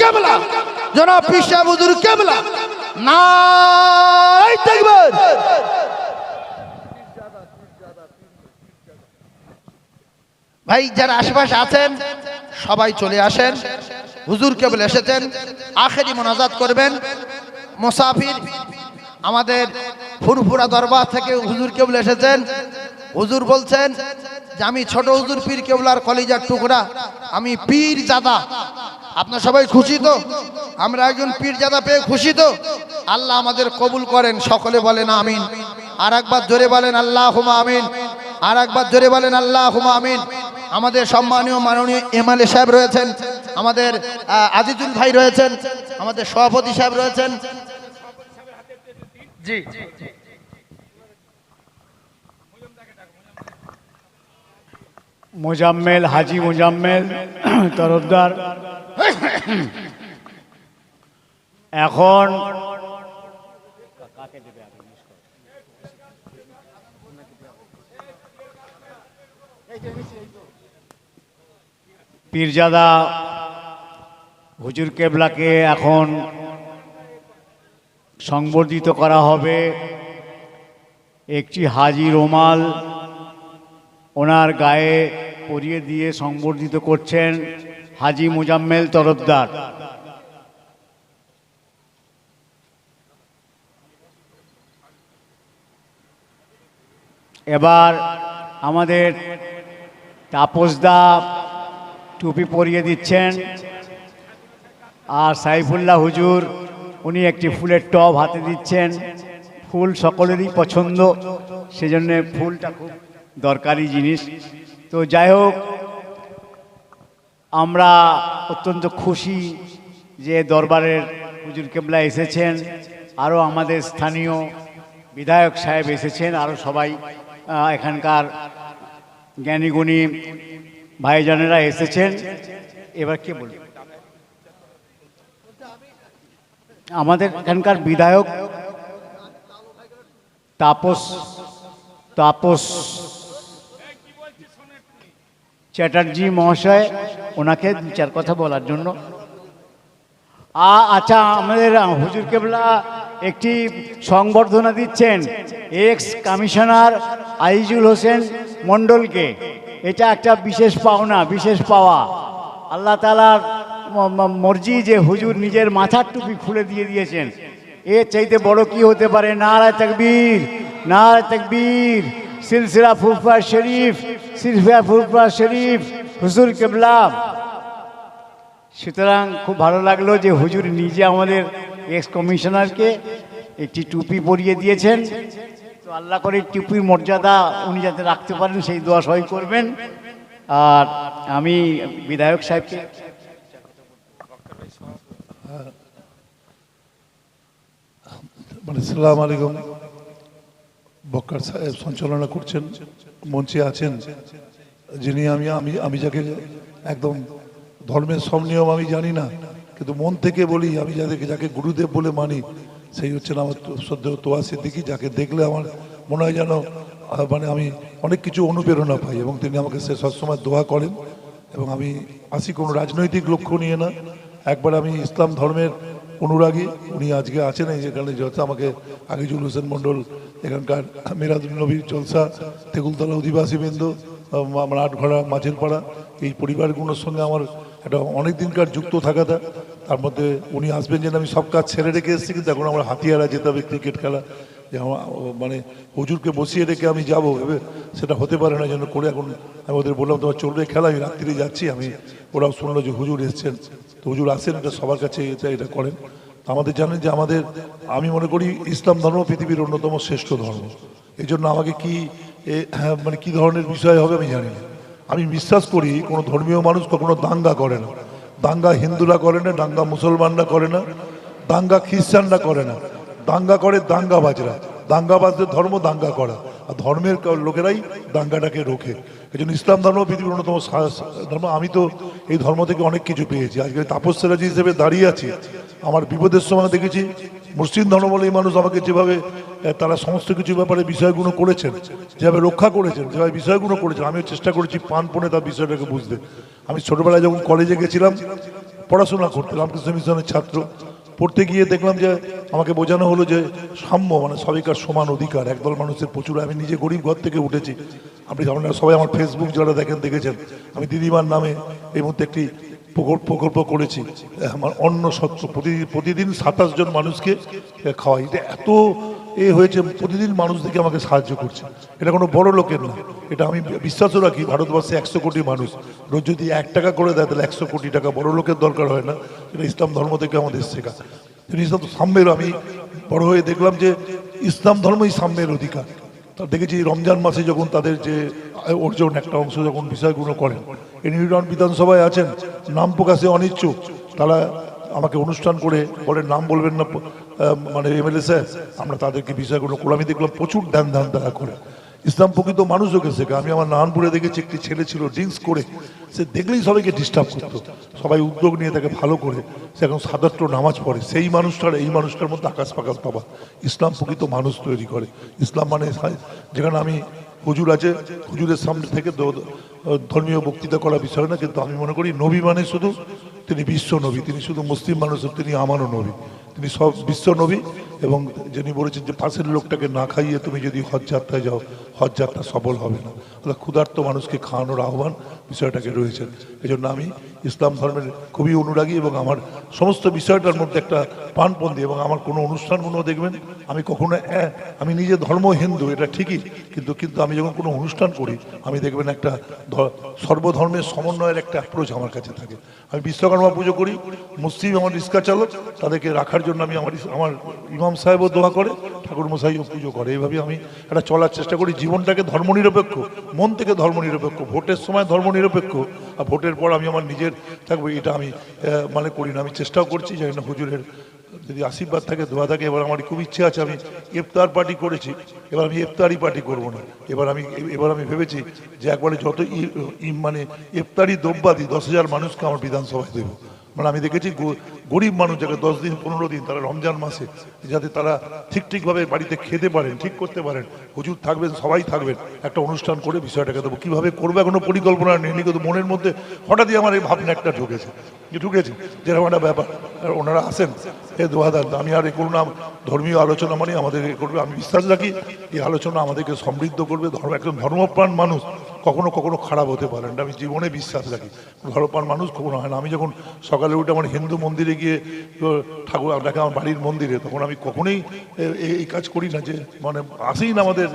কেবলা? জনাব পীর সাহেব হুজুর কেবলা? নাই ভাই, যারা আশেপাশে আছেন, সবাই চলে আসেন। হুজুর কেবল এসেছেন। আখেরি মোনাজাত করবেন। মোসাফির, আমাদের ফুরফুরা দরবার থেকে হুজুর কেবল এসেছেন। হুজুর বলছেন যে, আমি ছোট হুজুর পীর কেবলার কলিজার টুকরা, আমি পীর জাদা আপনার সবাই খুশি তো? আমরা একজন পীর জাদা পেয়ে খুশি তো? আল্লাহ আমাদের কবুল করেন, সকলে বলেন আমিন। আর একবার জোরে বলেন আল্লাহ হুমা আমিন। আর একবার জোরে বলেন আল্লাহ হুমা আমিন। আমাদের সম্মানীয় মাননীয় এমএলএ সাহেব রয়েছেন, আমাদের আজিজুল ভাই রয়েছেন, আমাদের সভাপতি সাহেব রয়েছেন। জি। মোজাম্মেল, হাজি মোজাম্মেল, তরফদার। এখন পীরজাদা হুজুর কেবলাকে এখন সংবর্ধিত করা হবে একটি হাজি রোমাল ওনার গায়ে পরিয়ে দিয়ে সংবর্ধিত করছেন। হাজি মুজাম্মেল তরফদার। এবার আমাদের তাপসদা টুপি পরিয়ে দিচ্ছেন। আর সাইফুল্লাহ হুজুর, উনি একটি ফুলের টব হাতে দিচ্ছেন। ফুল সকলেরই পছন্দ, সেজন্য ফুলটা খুব দরকারি জিনিস। তো যাই হোক আমরা অত্যন্ত খুশি যে দরবারের হুজুর কেবলা এসেছেন, আরও আমাদের স্থানীয় বিধায়ক সাহেব এসেছেন, আরও সবাই এখানকার জ্ঞানীগুণী ভাইজানেরা এসেছেন। এবার কে বলবে? আমাদের এখানকার বিধায়ক তাপস তাপস চ্যাটার্জি মহাশয়, ওনাকে দু চার কথা বলার জন্য। আ আচ্ছা আমাদের হুজুর কেবলা একটি সংবর্ধনা দিচ্ছেন এক্স কমিশনার আইজুল হোসেন মণ্ডলকে। এটা একটা বিশেষ পাওনা, বিশেষ পাওয়া। আল্লাহ তালার মর্জি যে হুজুর নিজের মাথার টুপি খুলে দিয়ে দিয়েছেন। এর চাইতে বড় কি হতে পারে? নারায় তকবীর নারায় তকবীর। সিলসিলা ফুরফা শরীফ, সিলসিলা ফুরফা শরীফ, হুজুর কেবলা। সুতরাং খুব ভালো লাগল যে হুজুর নিজে আমাদের এক্স কমিশনারকে একটি টুপি পরিয়ে দিয়েছেন। তো আল্লাহ করে টুপির মর্যাদা উনি যাতে রাখতে পারেন, সেই দোয়া সই করবেন। আর আমি বিধায়ক সাহেবকে মানে সালাম আলাইকুম। বক্কার সাহেব সঞ্চালনা করছেন, মঞ্চে আছেন, যিনি আমি আমি আমি যাকে একদম ধর্মের সব নিয়ম আমি জানি না, কিন্তু মন থেকে বলি, আমি যাদেরকে, যাকে গুরুদেব বলে মানি, সেই হচ্ছেন আমার শ্রদ্ধেয় তোয়া সিদ্দিকি, যাকে দেখলে আমার মনে হয় যেন মানে আমি অনেক কিছু অনুপ্রেরণা পাই, এবং তিনি আমাকে সে সবসময় দোয়া করেন, এবং আমি আসি কোনো রাজনৈতিক লক্ষ্য নিয়ে না, একবার আমি ইসলাম ধর্মের অনুরাগী, উনি আজকে আছেন এই যেখানে যেহেতু আমাকে আগিজুল হোসেন মণ্ডল, এখানকার মিরাজুল নবীর চলসা, তেগুলতলা অধিবাসী বৃন্দ আমার আটঘড়া মাঝের পাড়া এই পরিবারগুলোর সঙ্গে আমার একটা অনেক দিনকার যুক্ত থাকাটা। তার মধ্যে উনি আসবেন যেন আমি সব কাজ ছেড়ে রেখে এসেছি, কিন্তু এখন আমার হাতিয়ারা যেতে হবে ক্রিকেট খেলা যে মানে হুজুরকে বসিয়ে রেখে আমি যাব সেটা হতে পারে না যেন করে এখন আমি ওদের বললাম তোমার চলবে খেলা আমি রাত্রিরে যাচ্ছি আমি ওরাও শুনলো যে হুজুর এসছেন। তো হুজুর আসেন এটা সবার কাছে এটা এটা করেন। আমাদের জানেন যে আমাদের আমি মনে করি ইসলাম ধর্ম পৃথিবীর অন্যতম শ্রেষ্ঠ ধর্ম। এই জন্য আমাকে কি হ্যাঁ, মানে কি ধরনের বিষয় হবে আমি জানি না। আমি বিশ্বাস করি কোনো ধর্মীয় মানুষ কখনো দাঙ্গা করে না। দাঙ্গা হিন্দুরা করে না দাঙ্গা মুসলমানরা করে না দাঙ্গা খ্রিস্টানরা করে না। দাঙ্গা করে দাঙ্গাবাজরা। দাঙ্গাবাজদের ধর্ম দাঙ্গা করা। আর ধর্মের লোকেরাই দাঙ্গাটাকে রোখে। এই জন্য ইসলাম ধর্ম পৃথিবীর অন্যতম ধর্ম। আমি তো এই ধর্ম থেকে অনেক কিছু পেয়েছি। আজকে তাপস্যারাজি হিসেবে দাঁড়িয়ে আছি। আমার বিপদের সময় দেখেছি, মুসলিম ধর্মাবলম্বী মানুষ আমাকে যেভাবে তারা সমস্ত কিছু ব্যাপারে বিষয়গুলো করেছেন, যেভাবে রক্ষা করেছেন, যেভাবে বিষয়গুলো করেছেন, আমিও চেষ্টা করেছি প্রাণপণে তার বিষয়টাকে বুঝতে। আমি ছোটবেলায় যখন কলেজে গেছিলাম, পড়াশোনা করতে, রামকৃষ্ণ মিশনের ছাত্র। পড়তে গিয়ে দেখলাম যে আমাকে বোঝানো হলো যে সাম্য মানে সবাইকার সমান অধিকার, একদল মানুষের প্রচুর। আমি নিজে গরিব ঘর থেকে উঠেছি। আপনি আপনারা সবাই আমার ফেসবুক যারা দেখেন, দেখেছেন। আমি দিদিমার নামে এই মুহূর্তে একটি প্রকল্প প্রকল্প করেছি। আমার অন্ন প্রতিদিন প্রতিদিন সাতাশ জন মানুষকে খাওয়াই। এটা এত এ হয়েছে প্রতিদিন মানুষদেরকে আমাকে সাহায্য করছে। এটা কোনো বড় লোকের না। এটা আমি বিশ্বাসও রাখি, ভারতবর্ষে একশো কোটি মানুষ। রোজ যদি এক টাকা করে দেয়, তাহলে একশো কোটি টাকা বড় লোকের দরকার হয় না। এটা ইসলাম ধর্ম থেকে আমাদের শেখা। তিনি ইসলাম সাম্যের, আমি বড় হয়ে দেখলাম যে ইসলাম ধর্মই সাম্যের অধিকার। তা দেখেছি রমজান মাসে যখন তাদের যে অর্জন, একটা অংশ যখন বিষয়গুলো করেন নিউটন বিধানসভায় আছেন, নাম প্রকাশে অনিচ্ছুক। তারা আমাকে অনুষ্ঠান করে বলেন নাম বলবেন না মানে এমএলএ স্যার, আমরা তাদেরকে বিষয়গুলো করে আমি দেখলাম, প্রচুর ধ্যান ধ্যান তারা করে। ইসলাম প্রকৃত মানুষকে শেখা আমি আমার নানপুরে দেখেছি, একটি ছেলে ছিল ড্রিঙ্কস করে, সে দেখলেই সবাইকে ডিস্টার্ব করতো। সবাই উদ্যোগ নিয়ে তাকে ভালো করে, সে এখন সাদাত্র নামাজ পড়ে, সেই মানুষটার, এই মানুষটার মধ্যে আকাশ পাকাশ পাবা ইসলাম প্রকৃত মানুষ তৈরি করে। ইসলাম মানে যেখানে আমি হুজুর আছে, হুজুরের সামনে থেকে ধর্মীয় বক্তৃতা করা বিষয় না, কিন্তু আমি মনে করি নবী মানে শুধু তিনি বিশ্ব নবী, তিনি শুধু মুসলিম মানুষ তিনি আমারও নবী। তিনি সব বিশ্ব নবী এবং যিনি বলেছেন যে পাশের লোকটাকে না খাইয়ে তুমি যদি হজ যাত্রায় যাও, হজ যাত্রা সফল হবে না। ক্ষুধার্ত মানুষকে খাওয়ানোর আহ্বান বিষয়টাকে রয়েছেন এই জন্য আমি ইসলাম ধর্মের খুবই অনুরাগী এবং আমার সমস্ত বিষয়টার মধ্যে একটা প্রাণপন্থী এবং আমার কোনো অনুষ্ঠানগুলো দেখবেন, আমি কখনো এ- আমি নিজে ধর্ম হিন্দু, এটা ঠিকই, কিন্তু কিন্তু আমি যখন কোনো অনুষ্ঠান করি, আমি দেখবেন একটা সর্বধর্মের সমন্বয়ের একটা অ্যাপ্রোচ আমার কাছে থাকে। আমি বিশ্বকর্মা পুজো করি, মুসলিম আমার রিক্সা চালক তাদেরকে রাখার জন্য আমি আমার আমার ইমাম সাহেবও দোয়া করে ঠাকুর মশাইও পুজো করে এইভাবে আমি একটা চলার চেষ্টা করি। জীবনটাকে ধর্মনিরপেক্ষ, মন থেকে ধর্মনিরপেক্ষ, ভোটের সময় ধর্মনিরপেক্ষ, আর ভোটের পর আমি আমার নিজের থাকব, এটা আমি মানে করি না। আমি চেষ্টাও করছি যে না হুজুরের যদি আশীর্বাদ থাকে, দোয়া থাকে, এবার আমার খুব ইচ্ছে আছে, আমি ইফতার পার্টি করেছি, এবার আমি ইফতারি পার্টি করব না। এবার আমি এবার আমি ভেবেছি যে একবারে যত মানে ইফতারি দ্রব্যাদি দশ হাজার মানুষকে আমার বিধানসভায় দেবো। মানে আমি দেখেছি গরিব মানুষ যাকে দশ দিন, পনেরো দিন, তারা রমজান মাসে যাতে তারা ঠিক ঠিকভাবে বাড়িতে খেতে পারেন, ঠিক করতে পারেন। হুজুর থাকবেন, সবাই থাকবেন। একটা অনুষ্ঠান করে বিষয়টাকে দেবো। কীভাবে করব? এখনও পরিকল্পনা নেই। কিন্তু মনের মধ্যে হঠাৎই আমার এই ভাবনা একটা ঢুকেছে। যে ঢুকেছে যেরকম একটা ব্যাপার। ওনারা আসেন, এ দোয়াদার আমি আর এ করুন ধর্মীয় আলোচনা মানে আমাদের করবে। আমি বিশ্বাস রাখি, এই আলোচনা আমাদেরকে সমৃদ্ধ করবে। ধর্ম একজন ধর্মপ্রাণ মানুষ। কখনো কখনো খারাপ হতে পারেন। আমি জীবনে বিশ্বাস রাখি। ধর্মপ্রাণ মানুষ কখনো হয় না। আমি যখন সকালে উঠে আমার হিন্দু মন্দিরে গিয়ে ঠাকুর আপনাকে আমার বাড়ির মন্দিরে, তখন আমি কখনোই এই কাজ করি না যে মানে আসেই না আমাদের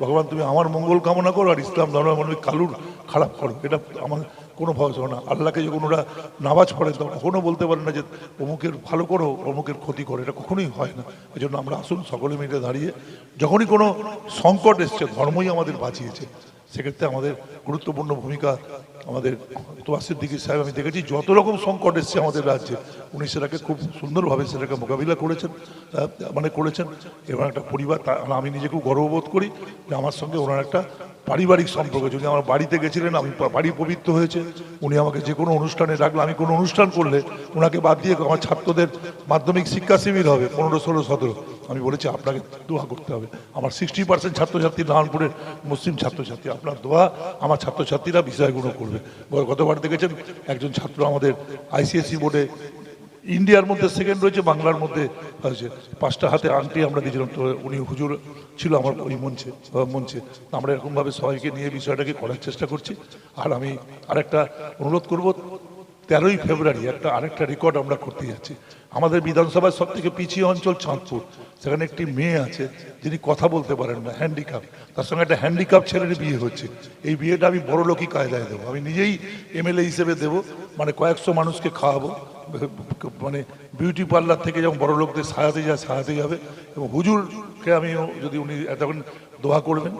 ভগবান, তুমি আমার মঙ্গল কামনা করো আর ইসলাম ধর্ম মানে কালুর খারাপ করো এটা আমার কোনো ভরসা না। আল্লাহকে যখন ওরা নামাজ পড়ে, তখন কখনো বলতে পারে না যে, অমুকের ভালো করো, অমুকের ক্ষতি করো। এটা কখনোই হয় না। এই জন্য আমরা আসুন, সকলে মিলে দাঁড়িয়ে, যখনই কোনো সংকট এসছে, ধর্মই আমাদের বাঁচিয়েছে। সেক্ষেত্রে আমাদের গুরুত্বপূর্ণ ভূমিকা আমাদের তোয়াসির দিকে সাহেব, আমি দেখেছি যত রকম সংকট এসছে আমাদের রাজ্যে, উনি সেটাকে খুব সুন্দরভাবে সেটাকে মোকাবিলা করেছেন মানে করেছেন। এবং একটা পরিবার আমি নিজে খুব গর্ববোধ করি যে আমার সঙ্গে ওনার একটা পারিবারিক সম্পর্ক। যদি আমার বাড়িতে গেছিলেন, আমি বাড়ি পবিত্র হয়েছে। উনি আমাকে যে কোনো অনুষ্ঠানে ডাকলে আমি কোনো অনুষ্ঠান করলে ওনাকে বাদ দিয়ে আমার ছাত্রদের মাধ্যমিক শিক্ষা শিবির হবে, পনেরো, ষোলো, সতেরো। আমি বলেছি, আপনাকে দোয়া করতে হবে। আমার সিক্সটি পার্সেন্ট ছাত্রছাত্রী নারায়ণপুরের মুসলিম ছাত্রছাত্রী। আপনার দোয়া আমার ছাত্রছাত্রীরা বিষয়গুলো করবে। গতবার দেখেছেন, একজন ছাত্র আমাদের আইসিএসসি বোর্ডে ইন্ডিয়ার মধ্যে সেকেন্ড রয়েছে, বাংলার মধ্যে হয়েছে পাঁচটা হাতে আংটি আমরা দিয়েছিলাম তো উনি হুজুর ছিল আমার ওই মঞ্চে মঞ্চে। আমরা এরকমভাবে সবাইকে নিয়ে বিষয়টাকে করার চেষ্টা করছি। আর আমি আরেকটা অনুরোধ করব, তেরোই ফেব্রুয়ারি একটা আরেকটা রেকর্ড আমরা করতে যাচ্ছি। আমাদের বিধানসভার সব থেকে পিছিয়ে অঞ্চল চাঁদপুর। সেখানে একটি মেয়ে আছে, যিনি কথা বলতে পারেন না হ্যান্ডিক্যাপ তার সঙ্গে একটা হ্যান্ডিক্যাপ ছেলের বিয়ে হচ্ছে। এই বিয়েটা আমি বড় লোকই কায়দায় দেবো। আমি নিজেই এমএলএ হিসেবে দেবো মানে কয়েকশো মানুষকে খাওয়াবো। মানে বিউটি পার্লার থেকে যেমন বড় লোকদের সাজাতে যায় সাজাতে যাবে এবং হুজুরকে আমি যদি উনি এতক্ষণ দোয়া করবেন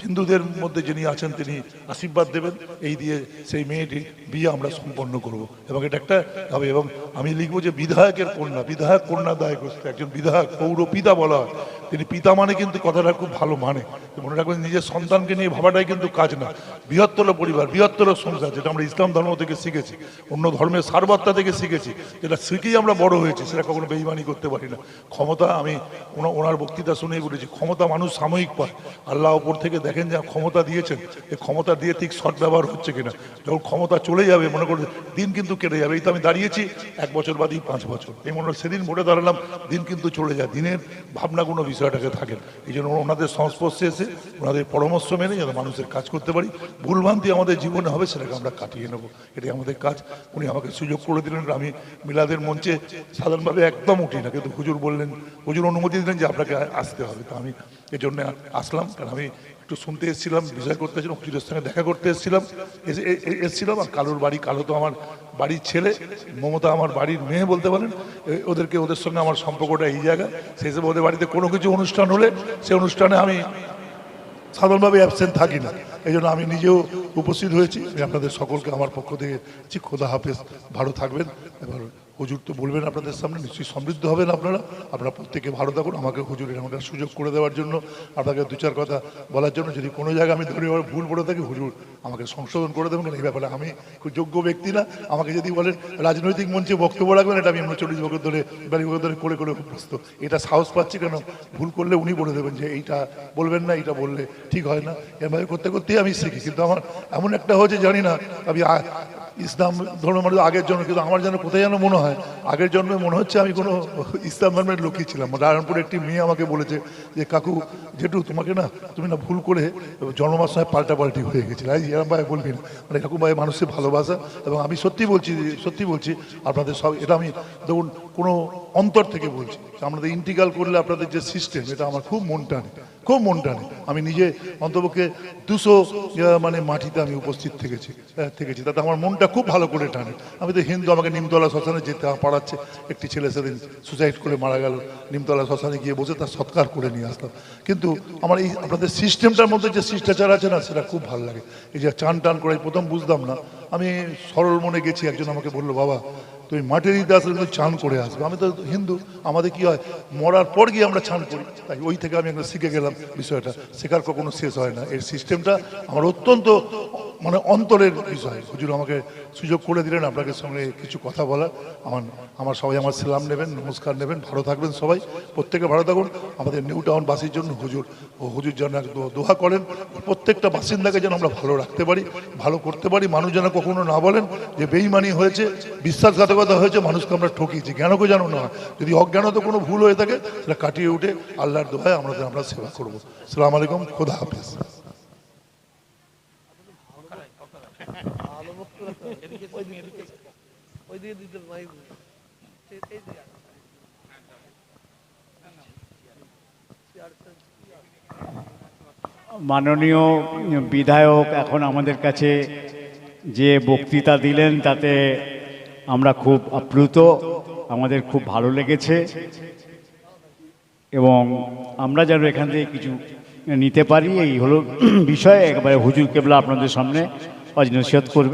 হিন্দুদের মধ্যে যিনি আছেন তিনি আশীর্বাদ দেবেন। এই দিয়ে সেই মেয়েটি বিয়ে আমরা সম্পন্ন করব। এবং এটা একটা হবে। এবং আমি লিখব যে বিধায়কের কন্যা, বিধায়ক কন্যা দায় একজন বিধায়ক, পৌর পিতা বলা হয়। তিনি পিতা মানে কিন্তু কথাটা খুব ভালো মানে। মনে রাখবেন নিজের সন্তানকে নিয়ে ভাবাটাই কিন্তু কাজ না। বৃহত্তর পরিবার, বৃহত্তর সংসার, যেটা আমরা ইসলাম ধর্ম থেকে শিখেছি, অন্য ধর্মের সারবত্তা থেকে শিখেছি, যেটা শিখেই আমরা বড় হয়েছি, সেটা কখনো বেইমানি করতে পারি না। ক্ষমতা, আমি ওনা- ওনার বক্তৃতা শুনেই বলেছি, ক্ষমতা মানুষ সাময়িক পায়। আল্লাহ ওপর থেকে দেখেন যা ক্ষমতা দিয়েছেন এই ক্ষমতা দিয়ে ঠিক সৎ ব্যবহার হচ্ছে কিনা। যখন ক্ষমতা চলে যাবে, মনে করুন দিন কিন্তু কেটে যাবে। এই তো আমি দাঁড়িয়েছি, এক বছর বাদই পাঁচ বছর। এই মনে সেদিন ভোটে দাঁড়ালাম, দিন কিন্তু চলে যায়। দিনের ভাবনা কোনো বিষয়টাকে থাকেন। এই জন্য ওনাদের সংস্পর্শে এসে ওনাদের পরামর্শ মেনে যাতে মানুষের কাজ করতে পারি। ভুলভ্রান্তি আমাদের জীবনে হবে, সেটাকে আমরা কাটিয়ে নেব। এটাই আমাদের কাজ। উনি আমাকে সুযোগ করে দিলেন, আমি মিলাদের মঞ্চে সাধারণভাবে একদম উঠি না। কিন্তু হুজুর বললেন, হুজুর অনুমতি দিলেন যে আপনাকে আসতে হবে। তো আমি এই জন্য আসলাম। কারণ আমি একটু শুনতে এসেছিলাম বিষয় করতে এসেছিলাম হুজুরের সঙ্গে দেখা করতে এসেছিলাম এসেছিলাম, আর কালোর বাড়ি, কালো তো আমার বাড়ির ছেলে, মমতা আমার বাড়ির মেয়ে বলতে পারেন ওদেরকে, ওদের সঙ্গে আমার সম্পর্কটা এই জায়গা সেই হিসেবে ওদের বাড়িতে কোনো কিছু অনুষ্ঠান হলে, সেই অনুষ্ঠানে আমি সাধারণভাবে অ্যাবসেন্ট থাকি না। এই জন্য আমি নিজেও উপস্থিত হয়েছি। আমি আপনাদের সকলকে, আমার পক্ষ থেকে খোদা হাফেজ, ভালো থাকবেন। এবার হুজুর তো বলবেন আপনাদের সামনে, নিশ্চয়ই সমৃদ্ধ হবেন আপনারা। আপনারা প্রত্যেকে ভালো থাকুন, আমাকে হুজুরের আমাকে সুযোগ করে দেওয়ার জন্য, আপনাকে দু চার কথা বলার জন্য। যদি কোনো জায়গায় আমি ধরে ভুল পড়ে থাকি, হুজুর আমাকে সংশোধন করে দেবেন এই ব্যাপারে আমি খুব যোগ্য ব্যক্তি না। আমাকে যদি বলেন, রাজনৈতিক মঞ্চে বক্তব্য রাখবেন, এটা আমি আমরা চল্লিশ বছর ধরে, বিয়াল্লিশ ধরে করে করে অভ্যস্ত এটা সাহস পাচ্ছি, কেন? ভুল করলে উনি বলে দেবেন যে এইটা বলবেন না, এইটা বললে ঠিক হয় না। এভাবে করতে, করতেই আমি শিখি, কিন্তু আমার এমন একটা হয়েছে, জানি না, আমি ইসলাম ধর্ম মানে আগের জন্য, কিন্তু আমার যেন কোথায় যেন মনে হয় আগের জন্মে মনে হচ্ছে আমি কোনো ইসলাম ধর্মের লোকই ছিলাম। নারায়ণপুরে একটি মেয়ে আমাকে বলেছে যে, কাকু, জেঠু, তোমাকে না, তুমি না ভুল করে জন্মার সময় পাল্টাপাল্টি হয়ে গেছিল। এই এরম ভাই বলবি না মানে কাকু ভাই, মানুষের ভালোবাসা এবং আমি সত্যি বলছি সত্যি বলছি, আপনাদের সব, এটা আমি দেখুন কোনো অন্তর থেকে বলছি। আপনাদের ইন্টিগ্রাল করলে আপনাদের যে সিস্টেম এটা আমার খুব মন টানে। খুব মন টানে। আমি নিজে অন্তপক্ষে দুশো মানে মাটিতে আমি উপস্থিত থেকেছি থেকেছি। তাতে আমার মনটা খুব ভালো করে টানে। আমি তো হিন্দু, আমাকে নিমতলা শ্মশানে যেতে পারাচ্ছে একটি ছেলে সেদিন সুসাইড করে মারা গেল। নিমতলা শ্মশানে গিয়ে বসে তার সৎকার করে নিয়ে আসলাম। কিন্তু আমার এই, আপনাদের সিস্টেমটার মধ্যে যে শিষ্টাচার আছে না, সেটা খুব ভালো লাগে। এই যে চান টান করে প্রথম বুঝতাম না। আমি সরল মনে গেছি, একজন আমাকে বলল, বাবা তুমি মাটির দিতে আসলে কিন্তু চান করে আসবে। আমি তো হিন্দু, আমাদের কি হয়, মরার পর গিয়ে আমরা চান করি। তাই ওই থেকে আমি একটা শিখে গেলাম বিষয়টা। শেখার কখনো শেষ হয় না। এর সিস্টেমটা আমার অত্যন্ত মানে অন্তরের বিষয়। হুজুর আমাকে সুযোগ করে দিলেন আপনাদের সঙ্গে কিছু কথা বলার। আমার আমার সবাই আমার সালাম নেবেন, নমস্কার নেবেন, ভালো থাকবেন সবাই। প্রত্যেকে ভালো থাকুন। আমাদের নিউ টাউন বাসীর জন্য হুজুর, ও হুজুর যেন এক দো- দোয়া করেন। প্রত্যেকটা বাসিন্দাকে যেন আমরা ভালো রাখতে পারি, ভালো করতে পারি। মানুষ যেন কখনো না বলেন যে বেইমানি হয়েছে, বিশ্বাসঘাতকতা হয়েছে, মানুষকে আমরা ঠকিয়েছি। জ্ঞানকে জানো না যদি অজ্ঞানত কোনো ভুল হয়ে থাকে সেটা কাটিয়ে উঠে আল্লাহর দোহায় আমরা আমরা সেবা করব। সালাম আলাইকুম, খোদা হাফেজ। মাননীয় বিধায়ক এখন আমাদের কাছে যে বক্তৃতা দিলেন, তাতে আমরা খুব আপ্লুত, আমাদের খুব ভালো লেগেছে এবং আমরা যেন এখান থেকে কিছু নিতে পারি। এই হলো বিষয়। একেবারে হুজুর কেবলা আপনাদের সামনে অজনসিয়ত করবে।